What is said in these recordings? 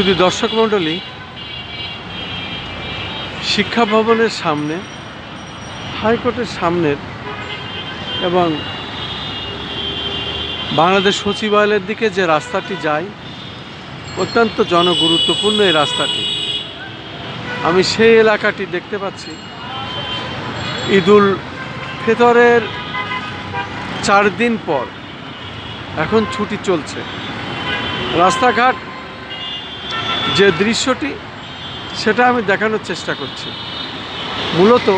শুধু দর্শক মণ্ডলী, শিক্ষা ভবনের সামনে, হাইকোর্টের সামনের এবং বাংলাদেশ সচিবালয়ের দিকে যে রাস্তাটি যায়, অত্যন্ত জনগুরুত্বপূর্ণ এই রাস্তাটি। আমি সেই এলাকাটি দেখতে পাচ্ছি। ঈদুল ফেতরের চার দিন পর এখন ছুটি চলছে। রাস্তাঘাট যে দৃশ্যটি, সেটা আমি দেখানোর চেষ্টা করছি। মূলত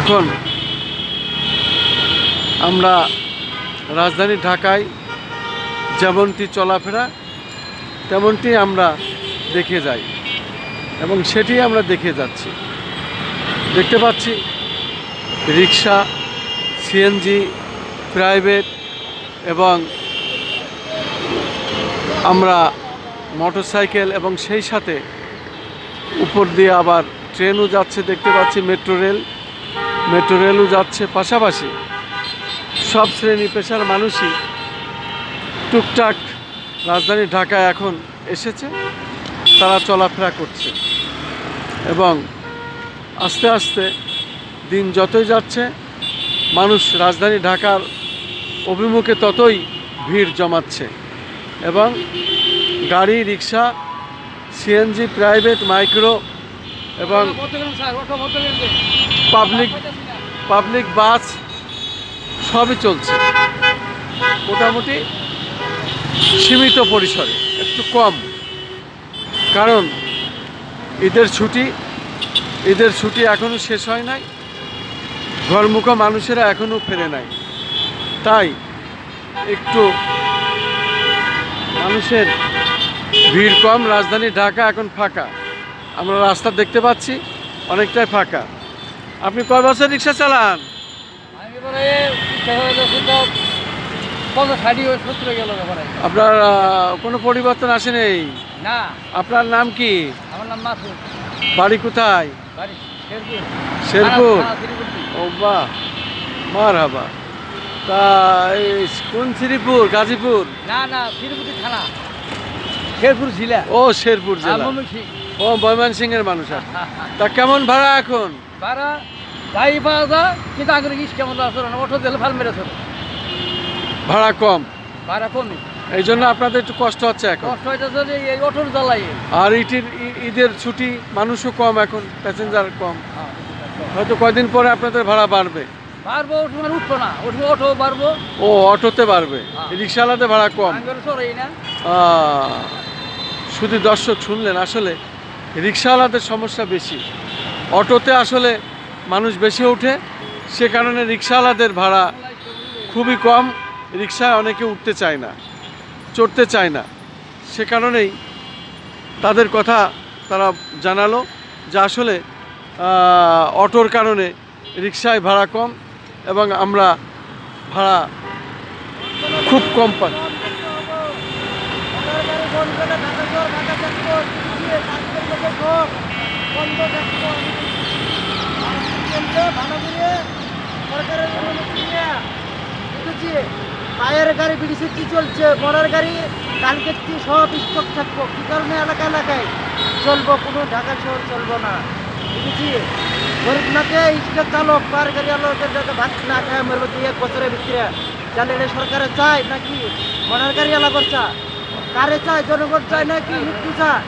এখন আমরা রাজধানী ঢাকায় যেমনটি চলাফেরা, তেমনটি আমরা দেখে যাই এবং সেটি আমরা দেখে যাচ্ছি। দেখতে পাচ্ছি রিক্সা সিএনজি প্রাইভেট এবং আমরা মোটরসাইকেল এবং সেই সাথে উপর দিয়ে আবার ট্রেনও যাচ্ছে, দেখতে পাচ্ছি মেট্রো রেল। মেট্রো রেলও যাচ্ছে পাশাপাশি। সব শ্রেণি পেশার মানুষই টুকটাক রাজধানী ঢাকায় এখন এসেছে। তারা চলাফেরা করছে এবং আস্তে আস্তে দিন যতই যাচ্ছে, মানুষ রাজধানী ঢাকার অভিমুখে ততই ভিড় জমাচ্ছে এবং গাড়ি, রিক্সা সিএনজি প্রাইভেট মাইক্রো এবং পাবলিক পাবলিক বাস সবই চলছে। মোটামুটি সীমিত পরিসরে, একটু কম। কারণ ঈদের ছুটি ঈদের ছুটি এখনও শেষ হয় নাই। ঘরমুখ মানুষেরা এখনও ফেরে নাই। তাই একটু মানুষের ভিড় কম রাজধানী ঢাকা এখন ফাঁকা। আমরা রাস্তা দেখতে পাচ্ছি অনেকটাই ফাঁকা। আপনি কয় বছর রিক্সা চালান? আপনার কোনো পরিবর্তন আসেনি না। আপনার নাম কি? আমার নাম মাসুদ। বাড়ি কোথায়? বাড়ি শেরপুর। শেরপুর। ও বাহ মার হাবা তা কোন শ্রীপুর গাজীপুর? না না শ্রীপুরটি থানা। শেরপুর জেলা? ও শেরপুর জেলা। ও ময়মান সিং এর মানুষ আর। তা কেমন ভাড়া এখন? ভাড়া গাড়ি পাওয়া যায় কিন্তু আগে ইস কেমন আছে না অটো দিলে ভালো মেরেছে ভাড়া কম। ভাড়া কমই। এই জন্য আপনাদের একটু কষ্ট হচ্ছে এখন। কষ্ট যে এই অটোর জ্বালাই আর ইটির ঈদের ছুটি মানুষও কম এখন প্যাসেঞ্জার কম। হয়তো কয়দিন পরে আপনাদের ভাড়া বাড়বে। বাড়বো ওর সময় উঠবো না ওর অটো বাড়বো। ও অটোতে বাড়বে। হ্যাঁ। রিক্সাওয়ালাতে ভাড়া কম। সরাই না। শুধু দর্শক শুনলেন, আসলে রিক্সাওয়ালাদের সমস্যা বেশি। অটোতে আসলে মানুষ বেশি ওঠে, সে কারণে রিক্সাওয়ালাদের ভাড়া খুবই কম, রিক্সায় অনেকে উঠতে চায় না, চড়তে চায় না। সে কারণেই তাদের কথা তারা জানালো যে আসলে অটোর কারণে রিক্সায় ভাড়া কম এবং আমরা ভাড়া খুব কম পাই। পায়ের গাড়ি বিড়িছে কি চলছে, মরার গাড়ি কালকে কি সব স্টক থাকব। কি কারণে এলাকা এলাকায় চলবো, কোনো ঢাকা শহর চলবো না। বুঝেছি গরিব নাকে স্টক চালক, পায়ের গাড়ি আলোকের যাতে ভাত না খায় মরবো এক বছরের ভিতরে। এটা সরকারে চায় নাকি মরার গাড়ি এলাকার চায় কারে চায় জনগণ চায় নাকি মৃত্যু চায়?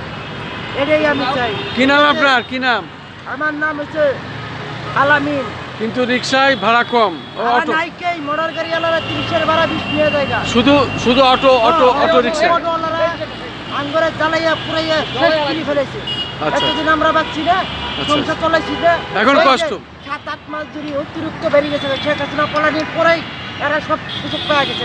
এটাই আমি চাই। কি নাম আপনার? কি নাম? আমার নাম হচ্ছে আলামিন। কিন্তু রিক্সায় ভাড়া কম অটো নাইকেই মোটর গাড়ি আলাদা তিরিশের ভাড়া বিশ নিয়ে জায়গা। শুধু শুধু অটো অটো অটো রিক্সা আঙ্গরে জ্বালাইয়া পুরাইয়া শেষ কিনে ফেলেছে। আচ্ছা। এতদিন আমরা পাচ্ছি না সংসার চলাইছি না। এখন কষ্ট। সাত আট মাস ধরে অতিরিক্ত বেরিয়ে গেছে শেখ হাসিনা পলানির পরেই এরা সব কিছু পাওয়া গেছে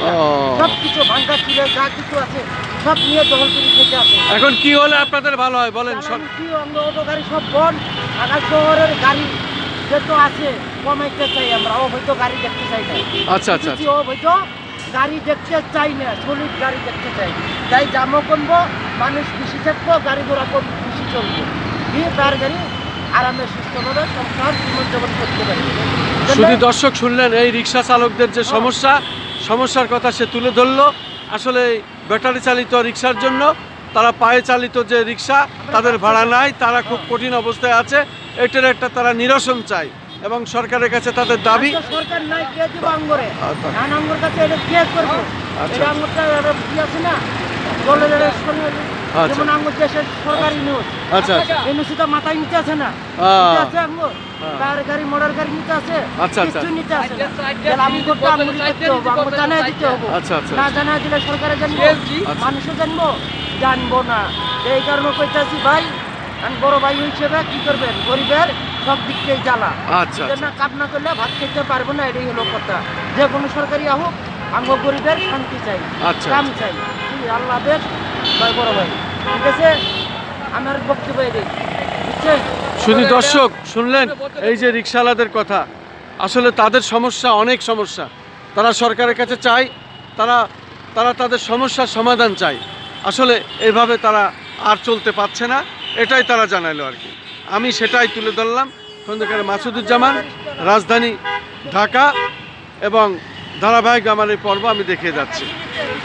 সব কিছু ভাঙ্গা ছিল যা কিছু আছে সব নিয়ে দখল করে থেকে আছে। এখন কি হলে আপনাদের ভালো হয় বলেন জ্বালানি কি আমরা অটো গাড়ি সব বন্ধ ঢাকা শহরের গাড়ি যেহেতু আছে কমাইতে চাই আমরা অবৈধ গাড়ি দেখতে চাই না। আচ্ছা আচ্ছা অবৈধ গাড়ি দেখতে চাই না সলিড গাড়ি দেখতে চাই। তাই দামও কমবো মানুষ বেশি থাকব গাড়ি ঘোড়া কম বেশি চলবো। দিয়ে তার গাড়ি আরামে সুস্থভাবে সংসার জীবনযাপন করতে পারি শুধু দর্শক শুনলেন এই রিক্সা চালকদের যে সমস্যা সমস্যার কথা সে তুলে ধরলো। আসলে ব্যাটারি চালিত রিক্সার জন্য তারা পায়ে চালিত যে রিক্সা তাদের ভাড়া নাই তারা খুব কঠিন অবস্থায় আছে। এটার একটা তারা নিরসন চাই এবং সরকারের কাছে তাদের দাবি। সরকার নাই কে দিব আঙ্গুরে? আচ্ছা। কাছে এটা কে করব? আচ্ছা। এটা আঙ্গুরটা আছে না? জলের এটা সঙ্গে আচ্ছা। যেমন আঙ্গুর দেশের সরকারি নিউজ আচ্ছা আচ্ছা। এই নিউজটা মাথায় নিতে আছে না? আহ। আছে আঙ্গুর? হ্যাঁ। কার গাড়ি মোটর গাড়ি নিতে আছে? আচ্ছা, আচ্ছা। কিছু নিতে আছে আচ্ছা, আচ্ছা, আঙ্গুরি করতে হবে আঙ্গুর জানাই দিতে হবে। আচ্ছা আচ্ছা না জানা দিলে সরকারে জানব? আচ্ছা। মানুষও জানব? জানব না। এই কারণে কইতাছি ভাই আমি বড় ভাই হিসেবে কি করবেন? গরিবের সব দিক থেকে জ্বালা। আচ্ছা না কাপ না করলে ভাত খেতে পারব না এটাই হলো কথা। যে কোনো সরকারি হোক আমগো গরিবের শান্তি চাই। আচ্ছা, কাম চাই। কি আল্লাহ হাফেজ ভাই বড় ভাই? ঠিক আছে? আমার বক্তব্য এটাই বুঝছেন? শুধু দর্শক শুনলেন? এই যে রিক্সাওয়ালাদের কথা আসলে তাদের সমস্যা অনেক সমস্যা। তারা সরকারের কাছে চায় তারা তারা তাদের সমস্যার সমাধান চায়। আসলে এভাবে তারা আর চলতে পারছে না এটাই তারা জানাইলো আর কি। আমি সেটাই তুলে ধরলাম। খন্দকার মাসুদুজ্জামান রাজধানী ঢাকা এবং ধারাবাহিক আমার এই পর্ব আমি দেখিয়ে যাচ্ছি।